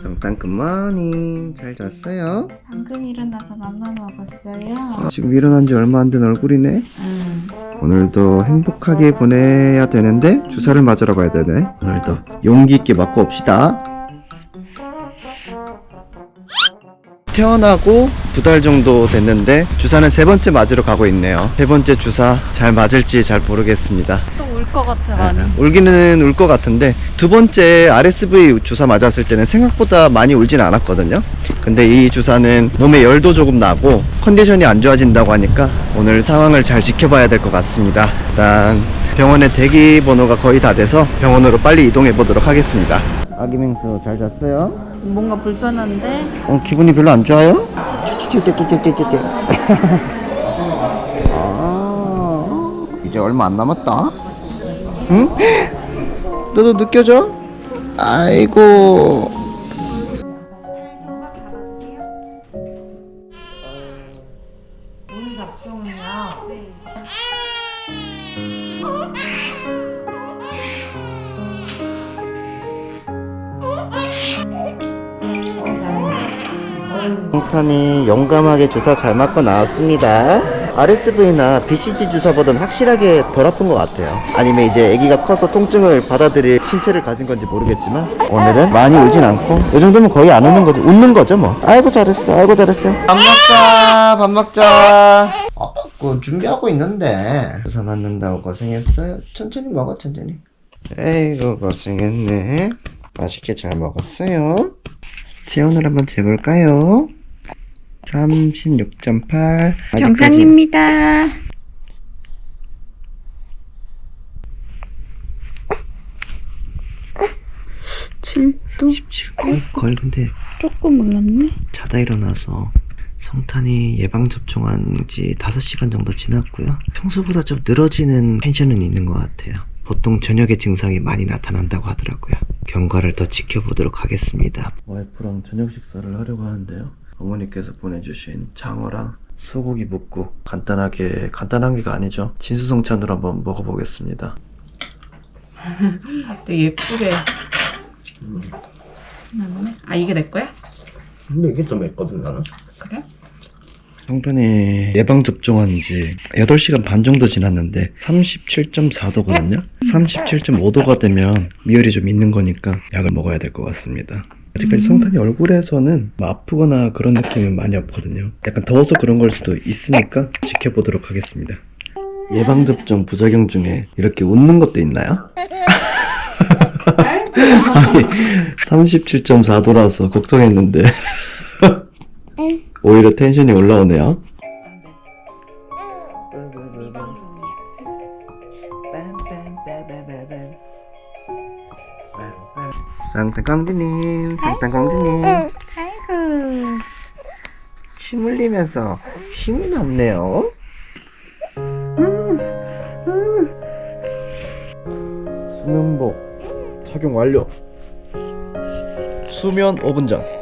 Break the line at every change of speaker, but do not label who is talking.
성탄 굿모닝 잘 잤어요?
방금 일어나서 맘마 먹었어요.
지금 일어난 지 얼마 안 된 얼굴이네
응.
오늘도 행복하게 보내야 되는데 주사를 맞으러 가야 되네 오늘도 용기 있게 맞고 옵시다 태어나고 두 달 정도 됐는데 주사는 세 번째 맞으러 가고 있네요 세 번째 주사 잘 맞을지 잘 모르겠습니다
또 울 것 같아 많이.
울기는 울 것 같은데 두 번째 RSV 주사 맞았을 때는 생각보다 많이 울진 않았거든요. 근데 이 주사는 몸에 열도 조금 나고 컨디션이 안 좋아진다고 하니까 오늘 상황을 잘 지켜봐야 될 것 같습니다. 일단 병원에 대기 번호가 거의 다 돼서 병원으로 빨리 이동해 보도록 하겠습니다. 아기 맹수 잘 잤어요?
뭔가 불편한데?
어, 기분이 별로 안 좋아요? 아, 이제 얼마 안 남았다. 응? 너도 느껴져? 아이고. 홍탄이 용감하게 주사 잘 맞고 나왔습니다. RSV나 BCG 주사보다는 확실하게 덜 아픈 것 같아요. 아니면 이제 아기가 커서 통증을 받아들일 신체를 가진 건지 모르겠지만 오늘은 많이 울진 않고 이 정도면 거의 안 우는 거지. 웃는 거죠 뭐. 아이고 잘했어. 아이고 잘했어. 밥 먹자. 밥 먹자. 어, 그 준비하고 있는데 주사 맞는다고 고생했어요. 천천히 먹어 천천히. 에이구 고생했네. 맛있게 잘 먹었어요. 체온을 한번 재볼까요? 36.8
정상입니다. 칠도?
거의 근데
조금 올랐네.
자다 일어나서 성탄이 예방접종한 지 5시간 정도 지났고요. 평소보다 좀 늘어지는 텐션은 있는 것 같아요. 보통 저녁에 증상이 많이 나타난다고 하더라고요. 경과를 더 지켜보도록 하겠습니다. 와이프랑 저녁 식사를 하려고 하는데요 어머니께서 보내주신 장어랑 소고기 묵국 간단하게 간단한 게가 아니죠 진수성찬으로 한번 먹어보겠습니다
또 예쁘게. 나네. 아 이게 내 거야?
근데 이게 좀 맵거든 나는
그래?
성탄이 예방접종한 지 8시간 반 정도 지났는데 37.4도거든요? 37.5도가 되면 미열이 좀 있는 거니까 약을 먹어야 될 것 같습니다. 아직까지 성탄이 얼굴에서는 뭐 아프거나 그런 느낌은 많이 없거든요. 약간 더워서 그런 걸 수도 있으니까 지켜보도록 하겠습니다. 예방접종 부작용 중에 이렇게 웃는 것도 있나요? 아니, 37.4도라서 걱정했는데 오히려 텐션이 올라오네요. 상탄공주님, 상탄공주님,
아이고.
침 흘리면서 힘이 났네요. 수면복 착용 완료. 수면 5분 전.